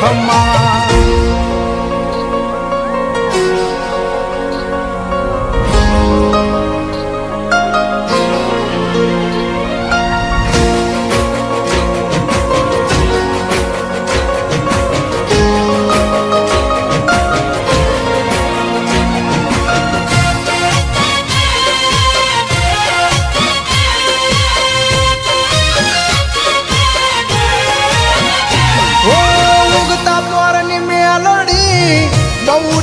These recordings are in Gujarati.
ખમ્મા.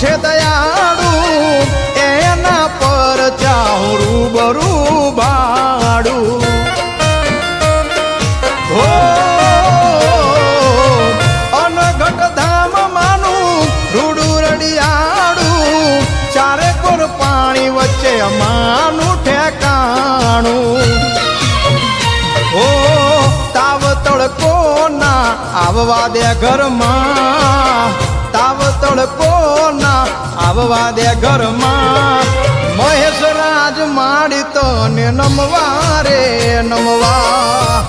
છે દયાળુ, એના પર ચાહું રૂબરૂ ભાડું માનું રૂડું રડિયાળું, ચારે પાણી વચ્ચે અમાનું ઠેકાણું. હો તાવ તડકો ના આવવા દે ઘરમાં, તાવ આવવા દે ઘરમાં. મહેશ રાજ માડી તો ને નમવા રે, નમવા.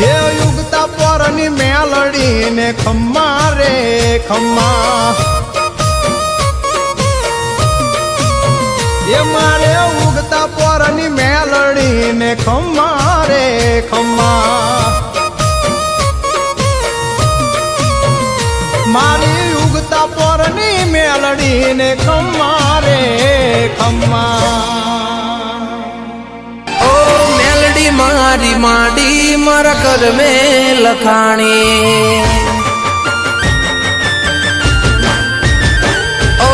હે યુગતા પરની મેલડી ને ખમ્મા રે, ખમ્મા. એ મારે ઉગતા પરની મેલડી ને ખમ્મા રે, ખમ્મા. મારી ઉગતા પોરની મેલડી ને ખમ્મા. રે ખમ્મા ઓ મેલડી મારી માડી, મારા કર મે લખાણી. ઓ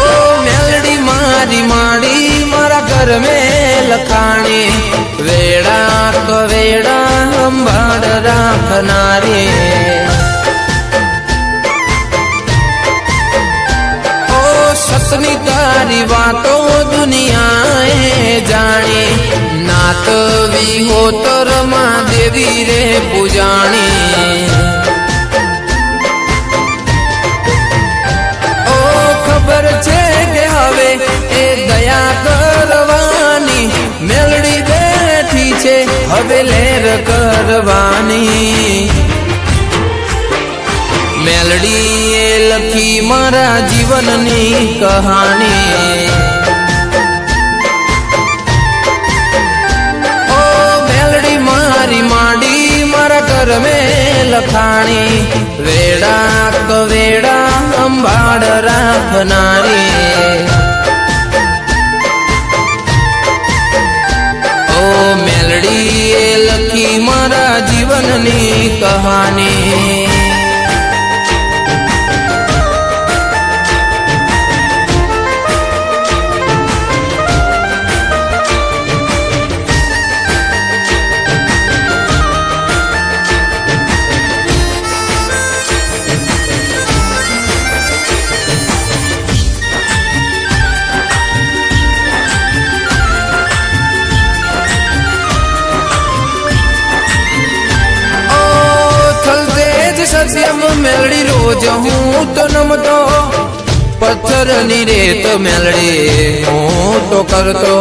મેલડી મારી માડી, મારા ઘર મે લખાણી. વેડા કવેડા અંબાડ રાખનારી. સતની તારી વાતો દુનિયાએ જાણી. નાત વિહોતરમાં દેવી રે પૂજાણી. ઓ, ખબર છે કે હવે એ દયા કરવાની મેલડી બેઠી છે. હવે લેર કરવાની. મેલડી એ લખી મારા જીવનની કહાણી. ઓ મેલડી મારી માંડી, મારા કરમે લખાણી. વેડા કવેડા અંબાડ રાખનારી. ઓ મેલડી એ લખી મારા જીવનની કહાની મેલડી રોજ હું તો નમતો, પથ્થરની રેત મેલડી હું તો કરતો.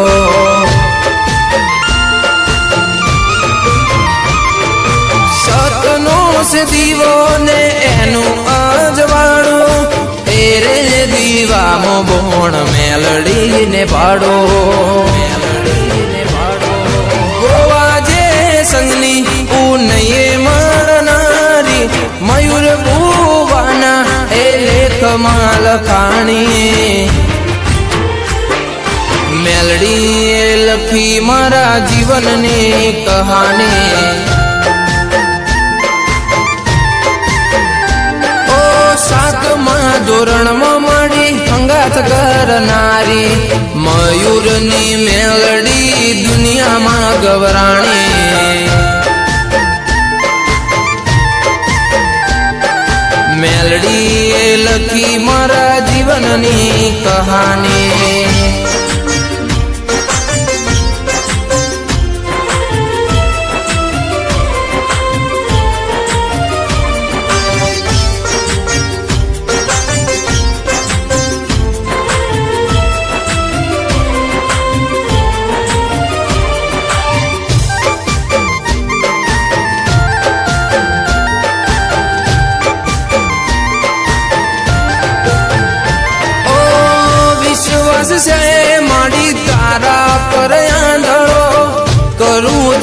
સતનો છે દીવો ને એનું અજવાળું, તેરે દીવામાં બોણ મેલડી ને પાડો. મેલડી ને પાડો ગોવા જે સંગની મયુર ભુવાના એ લેખમાં લખાણી મેલડી એ લખી મારા જીવનની કહાની. ઓ સાતમા ધોરણમાં મળી હંગાત કરનારી. મયુરની મેલડી દુનિયામાં ગવરાણી. મેલડી એ લખી મારા જીવનની કહાની.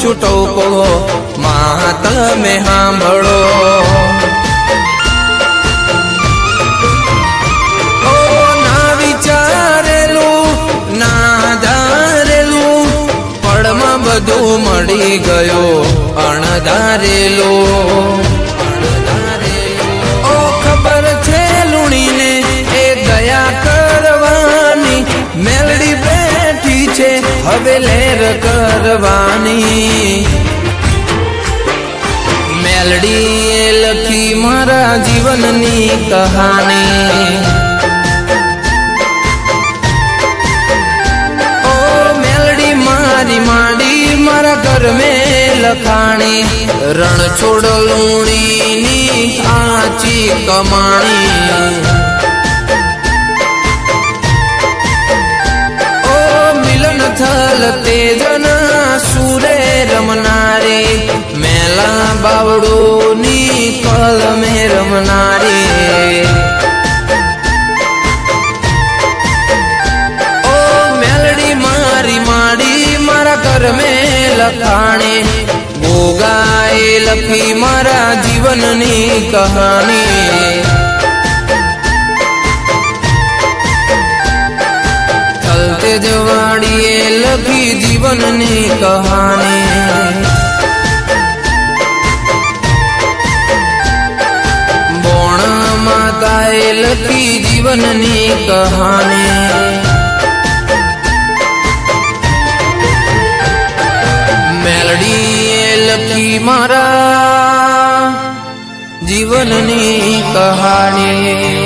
છૂટો મા તમે સાંભળો ના વિચારેલું ના ધારેલું પળમાં બધું મળી ગયો અણધારેલું. હવે લેર કરવાની. મેલડી એ લખી મારા જીવનની કહાની. ઓ મેલડી મારી માંડી, મારા ઘર મેં લખાણી. રણ છોડ લુણીની આચી કમાણી. થલ તેજન સુરે રમનારે, મેલા બાવડોની કલ મે રમનારી. ઓ મેલડી મારી માડી, મારા કર મે લખાણે, ગોગાએ લખી મારા જીવનની કહાની જવાડીએ લખી જીવનની કહાની બોણ માતાએ લખી જીવનની કહાની મેલડીએ લખી મારા જીવનની કહાણી